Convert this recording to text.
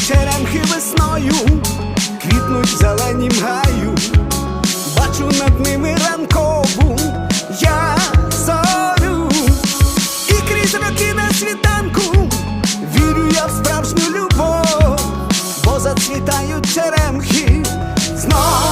черемхи весною квітнуть зелені гаю, бачу над ними ранкову я зорю і крізь роки на світанку вірю я в справжню любов, бо зацвітають черемхи знов.